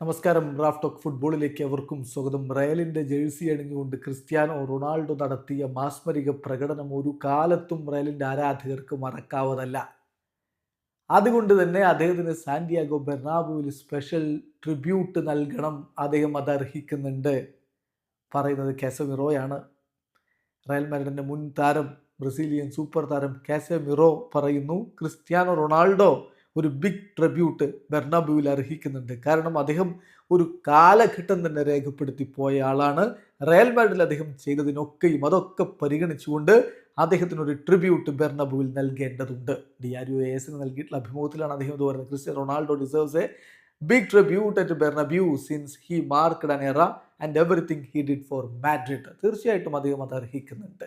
നമസ്കാരം Raf talk ഫുട്ബോളിലേക്ക് അവർക്കും സ്വാഗതം. റയലിന്റെ ജേഴ്സി അണിഞ്ഞുകൊണ്ട് ക്രിസ്ത്യാനോ റൊണാൾഡോ നടത്തിയ മാസ്മരിക പ്രകടനം ഒരു കാലത്തും റയലിന്റെ ആരാധകർക്ക് മറക്കാവതല്ല അതുകൊണ്ട് തന്നെ അദ്ദേഹത്തിന് സാന്റിയാഗോ ബെർണാബുവിൽ സ്പെഷ്യൽ ട്രിബ്യൂട്ട് നൽകണം അദ്ദേഹം അത് അർഹിക്കുന്നുണ്ട് പറയുന്നത് കാസമിറോയാണ്. റയൽ മാഡ്രിഡിന്റെ മുൻ താരം ബ്രസീലിയൻ സൂപ്പർ താരം കാസമിറോ പറയുന്നു ക്രിസ്ത്യാനോ റൊണാൾഡോ ഒരു ബിഗ് ട്രിബ്യൂട്ട് ബെർണാബുവിൽ അർഹിക്കുന്നുണ്ട്. കാരണം അദ്ദേഹം ഒരു കാലഘട്ടം തന്നെ രേഖപ്പെടുത്തി പോയ ആളാണ്. റയൽ മാഡ്രിഡിൽ അദ്ദേഹം ചെയ്തതിനൊക്കെയും അതൊക്കെ പരിഗണിച്ചുകൊണ്ട് അദ്ദേഹത്തിന് ഒരു ട്രിബ്യൂട്ട് ബെർണബുവിൽ നൽകേണ്ടതുണ്ട്. ഡി ആർ യു എസിന് നൽകിയിട്ടുള്ള അഭിമുഖത്തിലാണ് അദ്ദേഹം ഇത് പറയുന്നത്. Christian Ronaldo deserves a big tribute at Bernabeu since he marked an era and everything he did for Madrid തീർച്ചയായിട്ടും അദ്ദേഹം അത് അർഹിക്കുന്നുണ്ട്.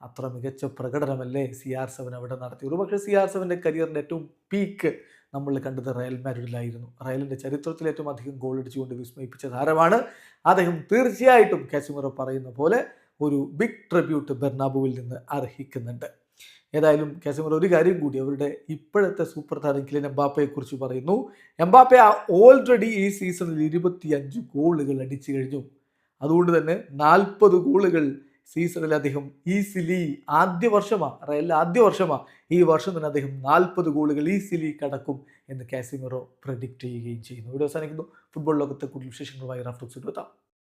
അത്ര മികച്ച പ്രകടനമല്ലേ സി ആർ സെവൻ അവിടെ നടത്തി ഒരുപക്ഷെ സി ആർ സെവന്റെ കരിയറിന്റെ ഏറ്റവും പീക്ക് നമ്മൾ കണ്ടത് റയൽ മാഡ്രിഡിലായിരുന്നു. റയലിന്റെ ചരിത്രത്തിൽ ഏറ്റവും അധികം ഗോൾ അടിച്ചുകൊണ്ട് വിസ്മയിപ്പിച്ച താരമാണ് അദ്ദേഹം. തീർച്ചയായിട്ടും കാശ്മീറോ പറയുന്ന പോലെ ഒരു ബിഗ് ട്രിബ്യൂട്ട് ബെർണാബുവിൽ നിന്ന് അർഹിക്കുന്നുണ്ട്. ഏതായാലും കാശ്മീർ ഒരു കാര്യം കൂടി അവരുടെ ഇപ്പോഴത്തെ സൂപ്പർ താരം കിലിൻ എംബാപ്പയെക്കുറിച്ച് പറയുന്നു. എംബാപ്പെ ഓൾറെഡി ഈ സീസണിൽ ഇരുപത്തിയഞ്ച് ഗോളുകൾ അടിച്ചു കഴിഞ്ഞു. അതുകൊണ്ട് തന്നെ നാൽപ്പത് ഗോളുകൾ സീസണിൽ അദ്ദേഹം ഈസിലി ആദ്യ വർഷമാ റയലിൽ ആദ്യ വർഷമാ ഈ വർഷം തന്നെ അദ്ദേഹം നാൽപ്പത് ഗോളുകൾ ഈസിലി കടക്കും എന്ന് കാസിമിറോ പ്രഡിക്റ്റ് ചെയ്യുകയും ചെയ്യുന്നു. ഇവിടെ അവസാനിക്കുന്നു. ഫുട്ബോൾ ലോകത്തെ കൂടുതൽ വിശേഷങ്ങളുമായി റഫ്ലക്സ് എടുത്താം